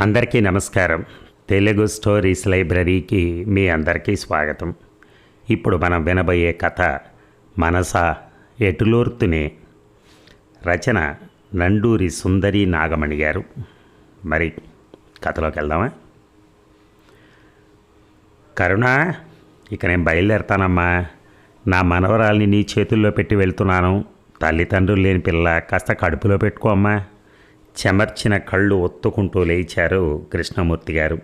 అందరికీ నమస్కారం. తెలుగు స్టోరీస్ లైబ్రరీకి మీ అందరికీ స్వాగతం. ఇప్పుడు మనం వినబోయే కథ మనస ఎటులోర్తునే? రచన నండూరి సుందరి నాగమణి గారు. మరి కథలోకి వెళ్దామా? కరుణ ఇక నేను బయలుదేరతానమ్మా. నా మనవరాల్ని నీ చేతుల్లో పెట్టి వెళ్తున్నాను. తల్లిదండ్రులు లేని పిల్ల కాస్త కడుపులో పెట్టుకోమ్మా చెమర్చిన కళ్ళు ఒత్తుకుంటూ లేచారు కృష్ణమూర్తి గారు.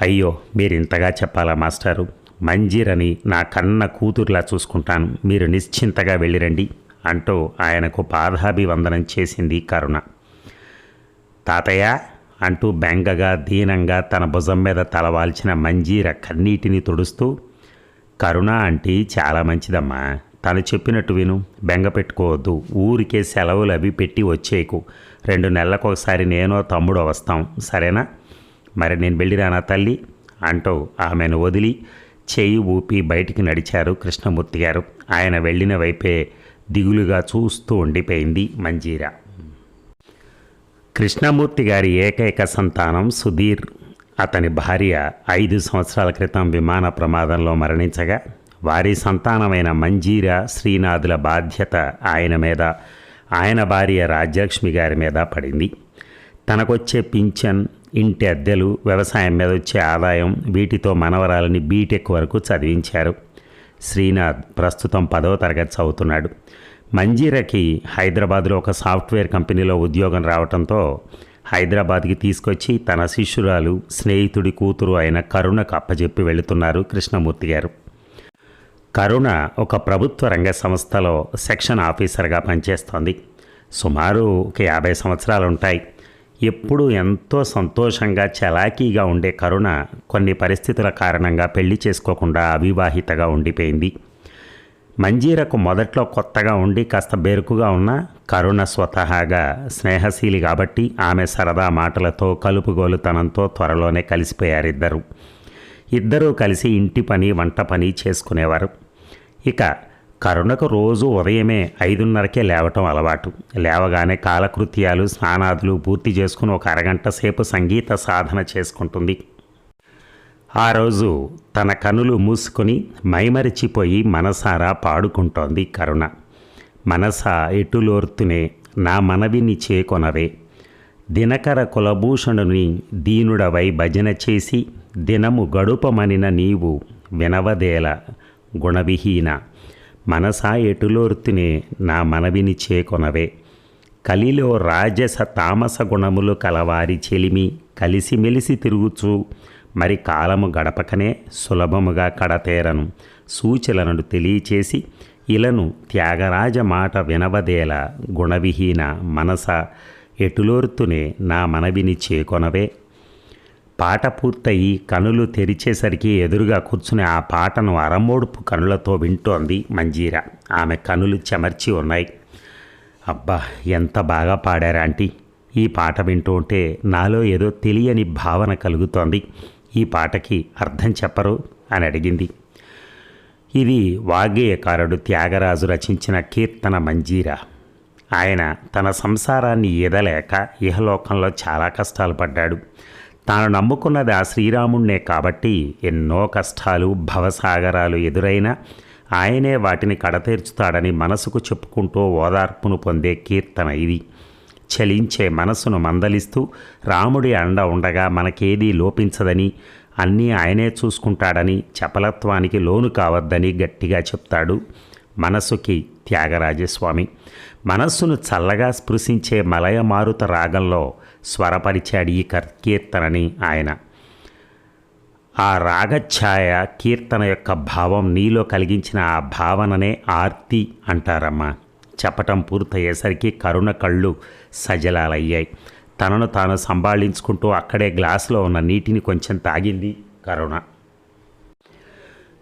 అయ్యో మీరు ఇంతగా చెప్పాలా మాస్టారు? మంజీరని నా కన్న కూతురులా చూసుకుంటాను. మీరు నిశ్చింతగా వెళ్ళిరండి అంటూ ఆయనకు పాదాభివందనం చేసింది కరుణ. తాతయ్య అంటూ బెంగగా దీనంగా తన భుజం మీద తలవాల్చిన మంజీర కన్నీటిని తుడుస్తూ కరుణ అంటే చాలా మంచిదమ్మా. తను చెప్పినట్టు విను బెంగ పెట్టుకోవద్దు. ఊరికే సెలవులు అవి పెట్టి వచ్చేయకు. రెండు నెలలకు ఒకసారి నేనో తమ్ముడు వస్తాం. సరేనా? మరి నేను వెళ్ళిరానా తల్లి అంటూ ఆమెను వదిలి చేయి ఊపి బయటికి నడిచారు కృష్ణమూర్తి గారు. ఆయన వెళ్ళిన వైపే దిగులుగా చూస్తూ ఉండిపోయింది మంజీరా. కృష్ణమూర్తి గారి ఏకైక సంతానం సుధీర్. అతని భార్య ఐదు సంవత్సరాల క్రితం విమాన ప్రమాదంలో మరణించగా వారి సంతానమైన మంజీర శ్రీనాథుల బాధ్యత ఆయన మీద ఆయన భార్య రాజ్యలక్ష్మి గారి మీద పడింది. తనకొచ్చే పింఛన్ ఇంటి అద్దెలు వ్యవసాయం మీద వచ్చే ఆదాయం వీటితో మనవరాలని బీటెక్ వరకు చదివించారు. శ్రీనాథ్ ప్రస్తుతం పదవ తరగతి చదువుతున్నాడు. మంజీరకి హైదరాబాద్లో ఒక సాఫ్ట్వేర్ కంపెనీలో ఉద్యోగం రావడంతో హైదరాబాద్కి తీసుకొచ్చి తన శిష్యురాలు స్నేహితుడి కూతురు అయిన కరుణకు అప్పచెప్పి వెళుతున్నారు కృష్ణమూర్తి గారు. కరుణ ఒక ప్రభుత్వ రంగ సంస్థలో సెక్షన్ ఆఫీసర్గా పనిచేస్తోంది. సుమారు ఒక యాభై సంవత్సరాలు ఉంటాయి ఎప్పుడూ ఎంతో సంతోషంగా చలాకీగా ఉండే కరుణ కొన్ని పరిస్థితుల కారణంగా పెళ్ళి చేసుకోకుండా అవివాహితగా ఉండిపోయింది. మంజీరకు మొదట్లో కొత్తగా ఉండి కాస్త బెరుకుగా ఉన్న కరుణ స్వతహాగా స్నేహశీలి కాబట్టి ఆమె సరదా మాటలతో కలుపుగోలుతనంతో త్వరలోనే కలిసిపోయారిద్దరు. ఇద్దరూ కలిసి ఇంటి పని వంట పని చేసుకునేవారు. ఇక కరుణకు రోజు ఉదయమే ఐదున్నరకే లేవటం అలవాటు. లేవగానే కాలకృత్యాలు స్నానాదులు పూర్తి చేసుకుని ఒక అరగంట సేపు సంగీత సాధన చేసుకుంటుంది. ఆ రోజు తన కనులు మూసుకొని మైమరిచిపోయి మనసారా పాడుకుంటోంది కరుణ. మనస ఎటులోర్తునే నా మనవిని చేకొనవే దినకర కులభూషణుని దీనుడవై భజన చేసి దినము గడుపమనిన నీవు వినవదేల. గుణవిహీన. మనసా ఎటులోర్తునే నా మనవిని చేకొనవే. కలిలో రాజస తామస గుణములు కలవారి చెలిమి కలిసిమెలిసి తిరుగుచు మరి కాలము గడపకనే సులభముగా కడతేరను. సూచనలను తెలియచేసి ఇలను త్యాగరాజ మాట వినవదేల గుణవిహీన మనస ఎటులోర్తునే నా మనవిని చేకొనవే. పాట పూర్తయి కనులు తెరిచేసరికి ఎదురుగా కూర్చుని ఆ పాటను అరమోడుపు కనులతో వింటోంది మంజీర. ఆమె కనులు చెమర్చి ఉన్నాయి. అబ్బా ఎంత బాగా పాడారా ఆంటీ. ఈ పాట వింటూ ఉంటే నాలో ఏదో తెలియని భావన కలుగుతోంది. ఈ పాటకి అర్థం చెప్పరు అని అడిగింది. ఇది వాగ్గేయకారుడు త్యాగరాజు రచించిన కీర్తన మంజీరా. ఆయన తన సంసారాన్ని ఈదలేక ఇహలోకంలో చాలా కష్టాలు పడ్డాడు. తాను నమ్ముకున్నది ఆ శ్రీరాముణ్ణే కాబట్టి ఎన్నో కష్టాలు భవసాగరాలు ఎదురైనా ఆయనే వాటిని కడతీర్చుతాడని మనసుకు చెప్పుకుంటూ ఓదార్పును పొందే కీర్తన ఇది. చలించే మనసును మందలిస్తూ రాముడి అండ ఉండగా మనకేదీ లోపించదని అన్నీ ఆయనే చూసుకుంటాడని చపలత్వానికి లోను కావద్దని గట్టిగా చెప్తాడు. మనసుకి త్యాగరాజస్వామి. మనస్సును చల్లగా స్పృశించే మలయమారుత రాగంలో స్వరపరిచాడు ఈ కీర్తనని ఆయన. ఆ రాగఛాయ కీర్తన యొక్క భావం నీలో కలిగించిన ఆ భావననే ఆర్తి అంటారమ్మా. చెప్పటం పూర్తయ్యేసరికి కరుణ కళ్ళు సజలాలయ్యాయి. తనను తాను సంభాళించుకుంటూ అక్కడే గ్లాసులో ఉన్న నీటిని కొంచెం తాగింది కరుణ.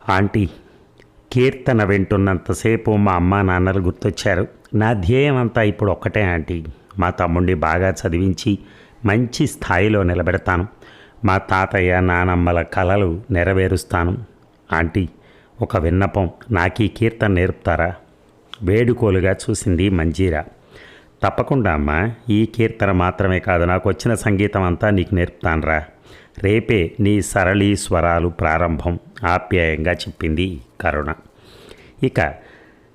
ఆంటీ కీర్తన వింటున్నంతసేపు మా అమ్మ నాన్నలు గుర్తొచ్చారు. నా ధ్యేయం అంతా ఇప్పుడు ఒక్కటే ఆంటీ. మా తమ్ముడిని బాగా చదివించి మంచి స్థాయిలో నిలబెడతాను. మా తాతయ్య నానమ్మల కలలు నెరవేరుస్తాను. ఆంటీ ఒక విన్నపం. నాకు ఈ కీర్తన నేర్పుతారా? వేడుకోలుగా చూసింది మంజీరా. తప్పకుండా అమ్మా ఈ కీర్తన మాత్రమే కాదు నాకు వచ్చిన సంగీతం అంతా నీకు నేర్పుతానరా. రేపే నీ సరళీ స్వరాలు ప్రారంభం. ఆప్యాయంగా చెప్పింది కరుణ. ఇక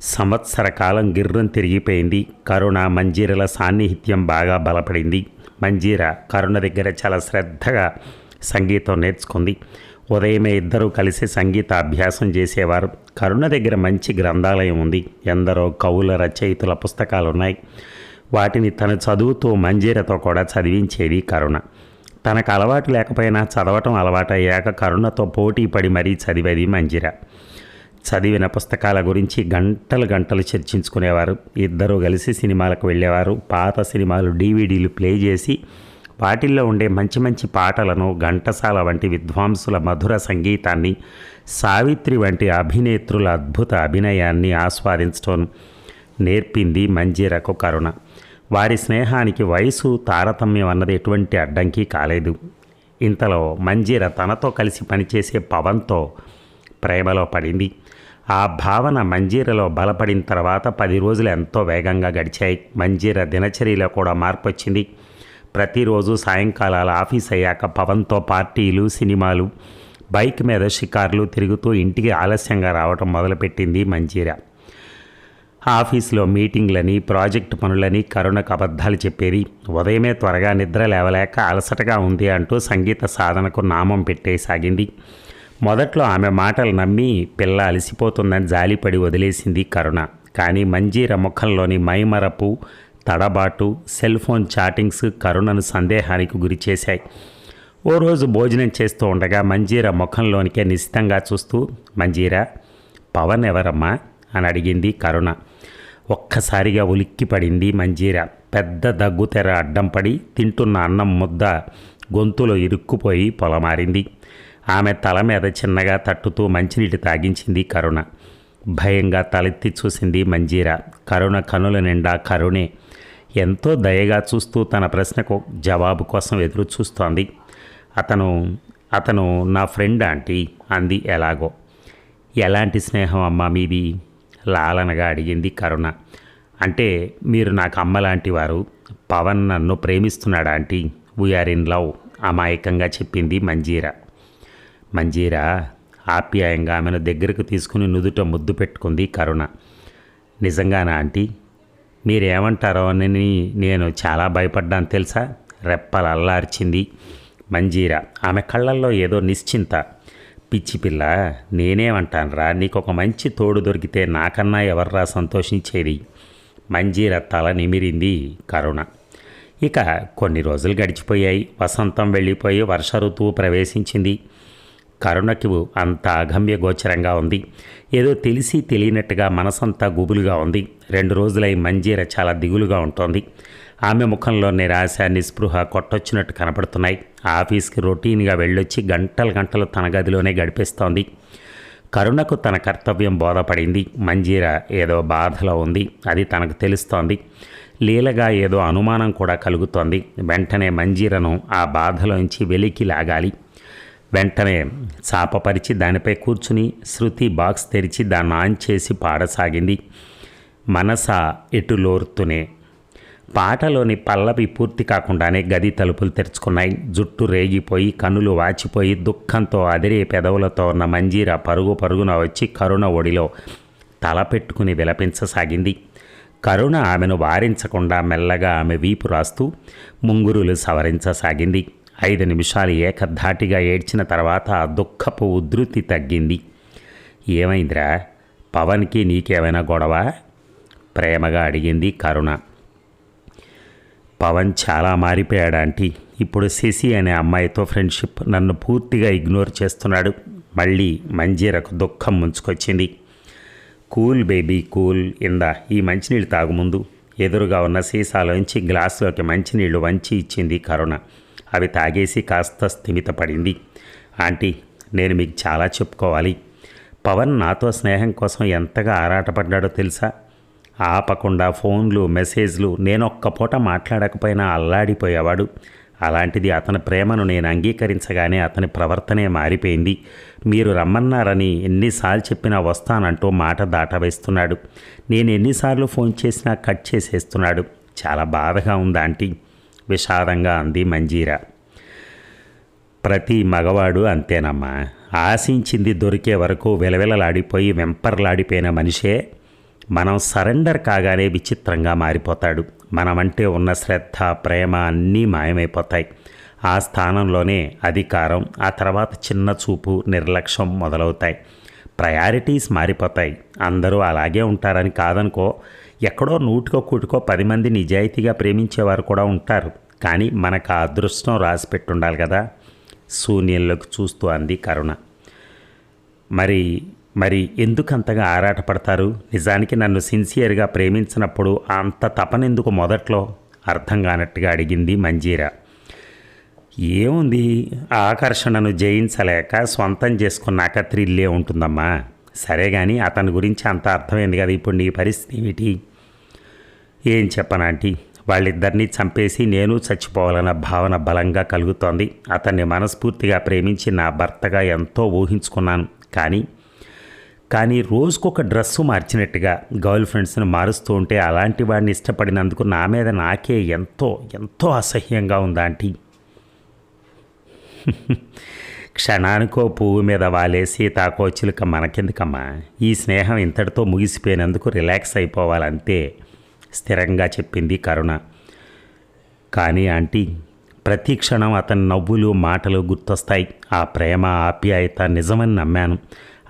సంవత్సర కాలం గిర్రం తిరిగిపోయింది. కరుణ మంజీరల సాన్నిహిత్యం బాగా బలపడింది. మంజీర కరుణ దగ్గర చాలా శ్రద్ధగా సంగీతం నేర్చుకుంది. ఉదయమే ఇద్దరూ కలిసి సంగీత అభ్యాసం చేసేవారు. కరుణ దగ్గర మంచి గ్రంథాలయం ఉంది. ఎందరో కవుల రచయితుల పుస్తకాలు ఉన్నాయి వాటిని తను చదువుతూ మంజీరతో కూడా చదివించేది కరుణ. తనకు అలవాటు లేకపోయినా చదవటం అలవాటయ్యాక కరుణతో పోటీ పడి మరీ చదివేది మంజిర. చదివిన పుస్తకాల గురించి గంటలు గంటలు చర్చించుకునేవారు. ఇద్దరూ కలిసి సినిమాలకు వెళ్ళేవారు. పాత సినిమాలు డీవీడీలు ప్లే చేసి వాటిల్లో ఉండే మంచి మంచి పాటలను ఘంటసాల వంటి విద్వాంసుల మధుర సంగీతాన్ని సావిత్రి వంటి అభినేత్రుల అద్భుత అభినయాన్ని ఆస్వాదించడం నేర్పింది మంజీరకు కరుణ. వారి స్నేహానికి వయసు తారతమ్యం అన్నది ఎటువంటి అడ్డంకి కాలేదు. ఇంతలో మంజీర తనతో కలిసి పనిచేసే పవన్తో ప్రేమలో పడింది. ఆ భావన మంజీరలో బలపడిన తర్వాత పది రోజులు ఎంతో వేగంగా గడిచాయి. మంజీర దినచర్యలో కూడా మార్పు వచ్చింది ప్రతిరోజు సాయంకాలాలు ఆఫీస్ అయ్యాక పవన్తో పార్టీలు సినిమాలు బైక్ మీద షికార్లు తిరుగుతూ ఇంటికి ఆలస్యంగా రావటం మొదలుపెట్టింది మంజీరా. ఆఫీసులో మీటింగ్లని ప్రాజెక్టు పనులని కరుణకు అబద్ధాలు చెప్పేది. ఉదయమే త్వరగా నిద్ర లేవలేక అలసటగా ఉంది అంటూ సంగీత సాధనకు నామం పెట్టేసాగింది. మొదట్లో ఆమె మాటలు నమ్మి పిల్ల అలసిపోతుందని జాలిపడి వదిలేసింది కరుణ. కానీ మంజీర ముఖంలోని మైమరపు తడబాటు సెల్ ఫోన్ చాటింగ్స్ కరుణను సందేహానికి గురిచేశాయి ఓ రోజు భోజనం చేస్తూ ఉండగా మంజీర ముఖంలోనికే నిశితంగా చూస్తూ మంజీరా పవన్ ఎవరమ్మా? అని అడిగింది కరుణ. ఒక్కసారిగా ఉలిక్కి పడింది మంజీర. పెద్ద దగ్గుతెర అడ్డం పడి తింటున్న అన్నం ముద్ద గొంతులో ఇరుక్కుపోయి పొలమారింది. ఆమె తల మీద చిన్నగా తట్టుతూ మంచినీటి తాగించింది కరుణ. భయంగా తలెత్తి చూసింది మంజీర. కరుణ కనుల నిండా కరుణే. ఎంతో దయగా చూస్తూ తన ప్రశ్నకు జవాబు కోసం ఎదురు చూస్తోంది అతను అతను నా ఫ్రెండ్ ఆంటీ అంది ఎలాగో. ఎలాంటి స్నేహం అమ్మా మీది? లాలనగా అడిగింది కరుణ. అంటే మీరు నాకు అమ్మ లాంటి వారు. పవన్ నన్ను ప్రేమిస్తున్నాడు ఆంటీ? వీఆర్ ఇన్ లవ్ అమాయకంగా చెప్పింది మంజీరా. మంజీరా ఆప్యాయంగా ఆమెను దగ్గరకు తీసుకుని నుదుట ముద్దు పెట్టుకుంది కరుణ. నిజంగానా ఆంటీ? మీరేమంటారో అని నేను చాలా భయపడ్డాను తెలుసా? రెప్పలు అల్లార్చింది మంజీరా. ఆమె కళ్ళల్లో ఏదో నిశ్చింత పిచ్చి పిల్ల నేనేమంటానురా? నీకు ఒక మంచి తోడు దొరికితే నాకన్నా ఎవర్రా సంతోషించేది? మంజీర తల నిమిరింది కరుణ. ఇక కొన్ని రోజులు గడిచిపోయాయి. వసంతం వెళ్ళిపోయి వర్ష ఋతువు ప్రవేశించింది. కరుణకి అంత అగమ్య గోచరంగా ఉంది. ఏదో తెలిసి తెలియనట్టుగా మనసంతా గుబులుగా ఉంది. రెండు రోజులై మంజీర చాలా దిగులుగా ఉంటుంది. ఆమె ముఖంలో నిరాశ నిస్పృహ కొట్టొచ్చినట్టు కనపడుతున్నాయి. ఆఫీస్కి రొటీన్గా వెళ్ళొచ్చి గంటలు గంటలు తన గదిలోనే గడిపేస్తోంది. కరుణకు తన కర్తవ్యం బోధపడింది. మంజీర ఏదో బాధలో ఉంది. అది తనకు తెలుస్తోంది. లీలగా ఏదో అనుమానం కూడా కలుగుతోంది. వెంటనే మంజీరను ఆ బాధలోంచి వెలికి లాగాలి. వెంటనే చాపపరిచి దానిపై కూర్చుని శృతి బాక్స్ తెరిచి దాన్ని ఆన్ చేసి పాడసాగింది. మనస ఎటులోర్తునే పాటలోని పల్లవి పూర్తి కాకుండానే గది తలుపులు తెరుచుకున్నాయి. జుట్టు రేగిపోయి కనులు వాచిపోయి దుఃఖంతో అదిరే పెదవులతో ఉన్న మంజీర పరుగు పరుగున వచ్చి కరుణ ఒడిలో తల పెట్టుకుని విలపించసాగింది. కరుణ ఆమెను వారించకుండా మెల్లగా ఆమె వీపు రాస్తూ ముంగురులు సవరించసాగింది. ఐదు నిమిషాలు ఏకధాటిగా ఏడ్చిన తర్వాత దుఃఖపు ఉధృతి తగ్గింది. ఏమైందిరా? పవన్కి నీకేమైనా గొడవ? ప్రేమగా అడిగింది కరుణ. పవన్ చాలా మారిపోయాడు ఆంటీ. ఇప్పుడు శశి అనే అమ్మాయితో ఫ్రెండ్షిప్ నన్ను పూర్తిగా ఇగ్నోర్ చేస్తున్నాడు. మళ్ళీ మంజీరకు దుఃఖం ముంచుకొచ్చింది. Cool baby cool. ఇందా ఈ మంచినీళ్ళు తాగుముందు ఎదురుగా ఉన్న సీసాలోంచి గ్లాసులోకి మంచినీళ్ళు వంచి ఇచ్చింది కరుణ. అవి తాగేసి కాస్త స్థిమితపడింది. ఆంటీ నేను మీకు చాలా చెప్పుకోవాలి. పవన్ నాతో స్నేహం కోసం ఎంతగా ఆరాటపడ్డాడో తెలుసా? ఆపకుండా ఫోన్లు మెసేజ్లు నేను పూట మాట్లాడకపోయినా అల్లాడిపోయేవాడు. అలాంటిది అతని ప్రేమను నేను అంగీకరించగానే అతని ప్రవర్తనే మారిపోయింది. మీరు రమ్మన్నారని ఎన్నిసార్లు చెప్పినా వస్తానంటూ మాట దాటవేస్తున్నాడు. నేను ఎన్నిసార్లు ఫోన్ చేసినా కట్ చేసేస్తున్నాడు. చాలా బాధగా ఉంది ఆంటీ. విషాదంగా అంది మంజీరా. ప్రతి మగవాడు అంతేనమ్మా. ఆశించింది దొరికే వరకు విలవిలలాడిపోయి వెంపర్లాడిపోయిన మనిషే మనం సరెండర్ కాగానే విచిత్రంగా మారిపోతాడు. మనమంటే ఉన్న శ్రద్ధ ప్రేమ అన్నీ మాయమైపోతాయి. ఆ స్థానంలోనే అధికారం ఆ తర్వాత చిన్న చూపు నిర్లక్ష్యం మొదలవుతాయి. ప్రయారిటీస్ మారిపోతాయి. అందరూ అలాగే ఉంటారని కాదనుకో ఎక్కడో నూటికో కూటికో పది మంది నిజాయితీగా ప్రేమించేవారు కూడా ఉంటారు. కానీ మనకు ఆ అదృష్టం రాసి పెట్టుండాలి కదా. శూన్యంలోకి చూస్తూ అంది కరుణ. మరి మరి ఎందుకంతగా ఆరాటపడతారు? నిజానికి నన్ను సిన్సియర్గా ప్రేమించినప్పుడు అంత తపనెందుకు మొదట్లో? అర్థం కానట్టుగా అడిగింది మంజీరా. ఏముంది? ఆ ఆకర్షణను జయించలేక స్వంతం చేసుకున్నాక థ్రిల్లే ఉంటుందమ్మా. సరే కానీ అతని గురించి అంత అర్థమైంది కదా ఇప్పుడు నీ పరిస్థితి ఏమిటి? ఏం చెప్పనాంటీ వాళ్ళిద్దరినీ చంపేసి నేను చచ్చిపోవాలన్న భావన బలంగా కలుగుతోంది. అతన్ని మనస్ఫూర్తిగా ప్రేమించి నా భర్తగా ఎంతో ఊహించుకున్నాను. కానీ కానీ రోజుకొక డ్రెస్సు మార్చినట్టుగా గర్ల్ ఫ్రెండ్స్ని మారుస్తూ ఉంటే అలాంటి వాడిని ఇష్టపడినందుకు నా మీద నాకే ఎంతో ఎంతో అసహ్యంగా ఉంది ఆంటీ. క్షణానికో పువ్వు మీద వాలేసి సీతాకోచిలుక మనకెందుకమ్మా? ఈ స్నేహం ఇంతటితో ముగిసిపోయినందుకు రిలాక్స్ అయిపోవాలంతే స్థిరంగా చెప్పింది కరుణ. కానీ ఆంటీ ప్రతి క్షణం అతని నవ్వులు మాటలు గుర్తొస్తాయి. ఆ ప్రేమ ఆప్యాయత నిజమని నమ్మాను.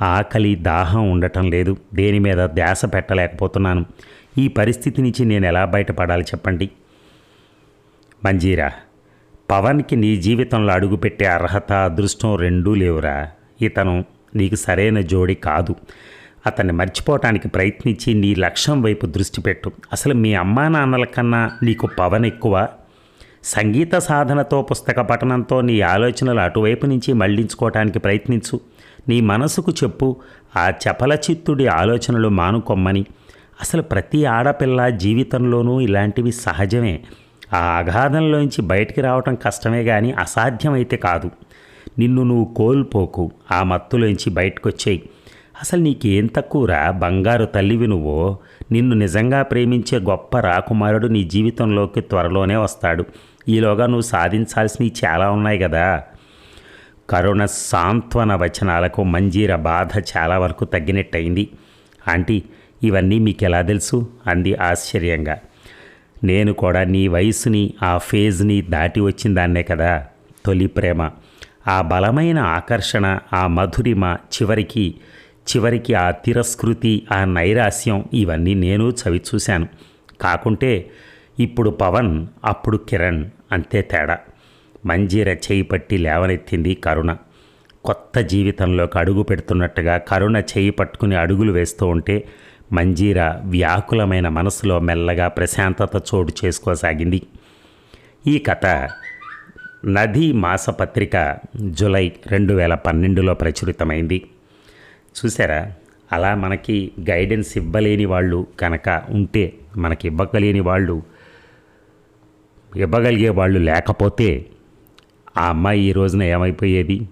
ఆకలి దాహం ఉండటం లేదు. దేని మీద ధ్యాస పెట్టలేకపోతున్నాను. ఈ పరిస్థితి నుంచి నేను ఎలా బయటపడాలి చెప్పండి? మంజీరా పవన్కి నీ జీవితంలో అడుగుపెట్టే అర్హత అదృష్టం రెండూ లేవురా. ఇతను నీకు సరైన జోడి కాదు. అతన్ని మర్చిపోవటానికి ప్రయత్నించి నీ లక్ష్యం వైపు దృష్టి పెట్టు. అసలు మీ అమ్మా నాన్నల కన్నా నీకు పవన్ ఎక్కువ? సంగీత సాధనతో పుస్తక పఠనంతో నీ ఆలోచనలు అటువైపు నుంచి మళ్ళించుకోవటానికి ప్రయత్నించు. నీ మనసుకు చెప్పు ఆ చపలచిత్తుడి ఆలోచనలు మానుకొమ్మని. అసలు ప్రతి ఆడపిల్ల జీవితంలోనూ ఇలాంటివి సహజమే. ఆ అగాధంలోంచి బయటికి రావటం కష్టమే కానీ అసాధ్యమైతే కాదు. నిన్ను నువ్వు కోల్పోకు ఆ మత్తులోంచి బయటకొచ్చేయి. అసలు నీకేం తక్కువరా? బంగారు తల్లివి నువ్వో. నిన్ను నిజంగా ప్రేమించే గొప్ప రాకుమారుడు నీ జీవితంలోకి త్వరలోనే వస్తాడు. ఈలోగా నువ్వు సాధించాల్సినవి చాలా ఉన్నాయి కదా. కరుణ సాంత్వన వచనాలకు మంజీర బాధ చాలా వరకు తగ్గినట్టయింది. ఆంటీ ఇవన్నీ మీకు ఎలా తెలుసు? అంది ఆశ్చర్యంగా. నేను కూడా నీ వయసుని ఆ ఫేజ్ని దాటి వచ్చిన దాన్నే కదా. తొలి ప్రేమ. ఆ బలమైన ఆకర్షణ ఆ మధురిమ చివరికి చివరికి ఆ తిరస్కృతి ఆ నైరాస్యం ఇవన్నీ నేను చవి చూశాను కాకుంటే ఇప్పుడు పవన్ అప్పుడు కిరణ్ అంతే తేడా. మంజీర చేయి పట్టి లేవనెత్తింది కరుణ. కొత్త జీవితంలోకి అడుగు పెడుతున్నట్టుగా కరుణ చేయి పట్టుకుని అడుగులు వేస్తూ ఉంటే మంజీర వ్యాకులమైన మనసులో మెల్లగా ప్రశాంతత చోటు చేసుకోసాగింది. ఈ కథ నది మాసపత్రిక జులై రెండు వేల పన్నెండులో ప్రచురితమైంది. చూసారా అలా మనకి గైడెన్స్ ఇవ్వలేని వాళ్ళు కనుక ఉంటే మనకి ఇవ్వకలేని వాళ్ళు ఇవ్వగలిగే వాళ్ళు లేకపోతే ఆ అమ్మాయి ఈ రోజున ఏమైపోయేది?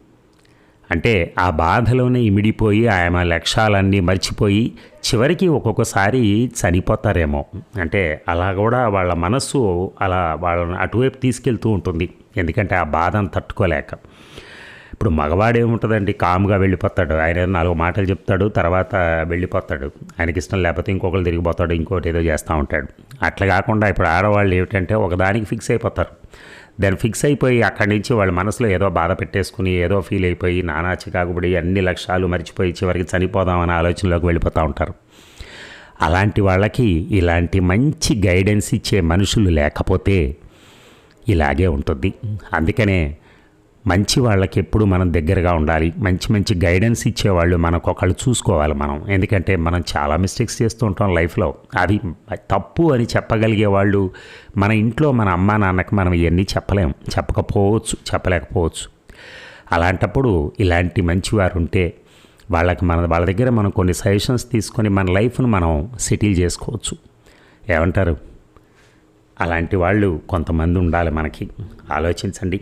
అంటే ఆ బాధలోనే ఇమిడిపోయి ఆమె లక్ష్యాలన్నీ మర్చిపోయి చివరికి ఒక్కొక్కసారి చనిపోతారేమో. అంటే అలా కూడా వాళ్ళ మనస్సు అలా వాళ్ళని అటువైపు తీసుకెళ్తూ ఉంటుంది. ఎందుకంటే ఆ బాధను తట్టుకోలేక. ఇప్పుడు మగవాడు ఏముంటుందండి? కామ్గా వెళ్ళిపోతాడు. ఆయన నాలుగు మాటలు చెప్తాడు తర్వాత వెళ్ళిపోతాడు. ఆయనకి ఇష్టం లేకపోతే ఇంకొకరు తిరిగిపోతాడు ఇంకోటి ఏదో చేస్తూ ఉంటాడు. అట్లా కాకుండా ఇప్పుడు ఆడవాళ్ళు ఏమిటంటే ఒకదానికి ఫిక్స్ అయిపోతారు. దాన్ని ఫిక్స్ అయిపోయి అక్కడి నుంచి వాళ్ళ మనసులో ఏదో బాధ పెట్టేసుకుని ఏదో ఫీల్ అయిపోయి నానా చికాకుబడి అన్ని లక్ష్యాలు మర్చిపోయి చివరికి చనిపోదామనే ఆలోచనలోకి వెళ్ళిపోతూ ఉంటారు. అలాంటి వాళ్ళకి ఇలాంటి మంచి గైడెన్స్ ఇచ్చే మనుషులు లేకపోతే ఇలాగే ఉంటుంది. అందుకనే మంచి వాళ్ళకి ఎప్పుడు మనం దగ్గరగా ఉండాలి. మంచి మంచి గైడెన్స్ ఇచ్చేవాళ్ళు మనకు ఒకళ్ళు చూసుకోవాలి మనం. ఎందుకంటే మనం చాలా మిస్టేక్స్ చేస్తూ ఉంటాం లైఫ్లో. అది తప్పు అని చెప్పగలిగే వాళ్ళు మన ఇంట్లో మన అమ్మా నాన్నకి మనం ఇవన్నీ చెప్పలేం చెప్పకపోవచ్చు చెప్పలేకపోవచ్చు. అలాంటప్పుడు ఇలాంటి మంచివారు ఉంటే వాళ్ళకి మన వాళ్ళ దగ్గర మనం కొన్ని సజెషన్స్ తీసుకొని మన లైఫ్ను మనం సెటిల్ చేసుకోవచ్చు. ఏమంటారు? అలాంటి వాళ్ళు కొంతమంది ఉండాలి మనకి. ఆలోచించండి.